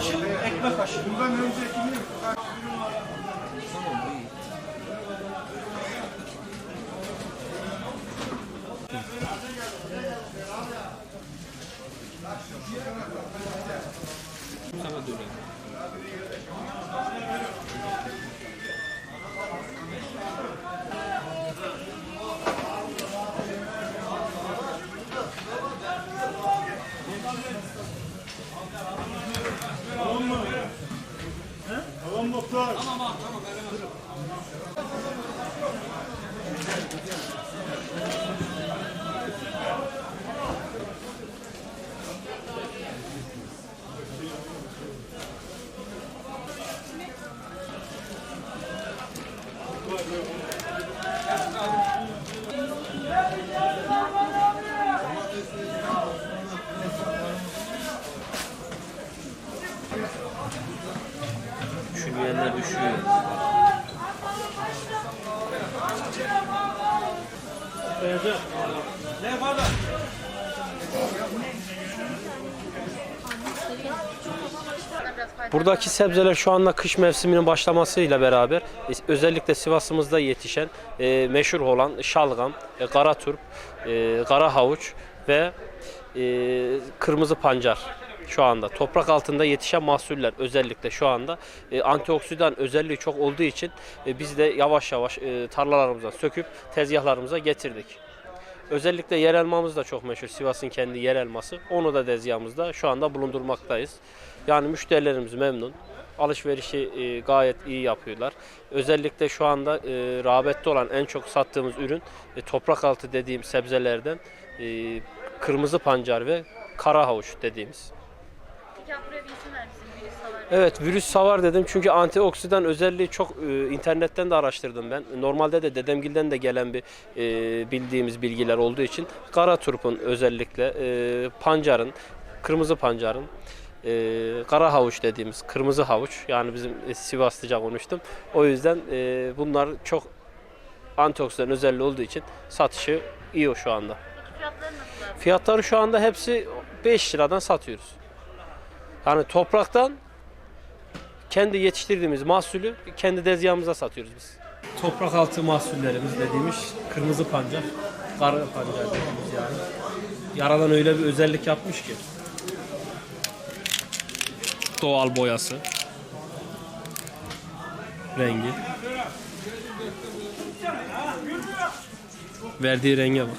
kaşığı, ekmek kaşığı. Bundan öncekini Sana dönelim. Tamam muhtar. Düşünmeyenler düşüyor. Buradaki sebzeler şu anda kış mevsiminin başlamasıyla beraber e, özellikle Sivas'ımızda yetişen e, meşhur olan şalgam, e, kara turp, e, kara havuç ve e, kırmızı pancar şu anda toprak altında yetişen mahsuller özellikle şu anda e, antioksidan özelliği çok olduğu için e, biz de yavaş yavaş e, tarlalarımıza söküp tezgahlarımıza getirdik. Özellikle yer elmamız da çok meşhur. Sivas'ın kendi yer elması. Onu da tezgahımızda şu anda bulundurmaktayız. Yani müşterilerimiz memnun. Alışverişi e, gayet iyi yapıyorlar. Özellikle şu anda e, rağbette olan en çok sattığımız ürün e, toprak altı dediğim sebzelerden e, kırmızı pancar ve kara havuç dediğimiz. Abi buraya bir isim ver misin? Virüs savar. Evet virüs savar dedim çünkü antioksidan özelliği çok e, internetten de araştırdım ben. Normalde de dedemgilden de gelen bir e, bildiğimiz bilgiler olduğu için kara turpun özellikle e, pancarın, kırmızı pancarın, e, kara havuç dediğimiz kırmızı havuç yani bizim e, Sivaslıca konuştum. O yüzden e, bunlar çok antioksidan özelliği olduğu için satışı iyi şu anda. Fiyatları nasıl? Fiyatları şu anda hepsi 5 liradan satıyoruz. Yani topraktan kendi yetiştirdiğimiz mahsulü kendi tezgahımıza satıyoruz biz. Toprak altı mahsullerimiz dediğimiz kırmızı pancar, kara pancar dediğimiz yani. Yaradan öyle bir özellik yapmış ki. Doğal boyası. Rengi. Verdiği renge bak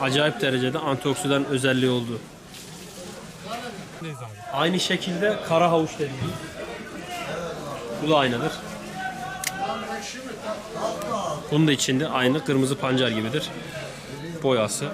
acayip derecede antioksidan özelliği olduğu. Aynı şekilde kara havuç dediğimiz. Bu da aynıdır. Bunun da içinde aynı kırmızı pancar gibidir. Boyası.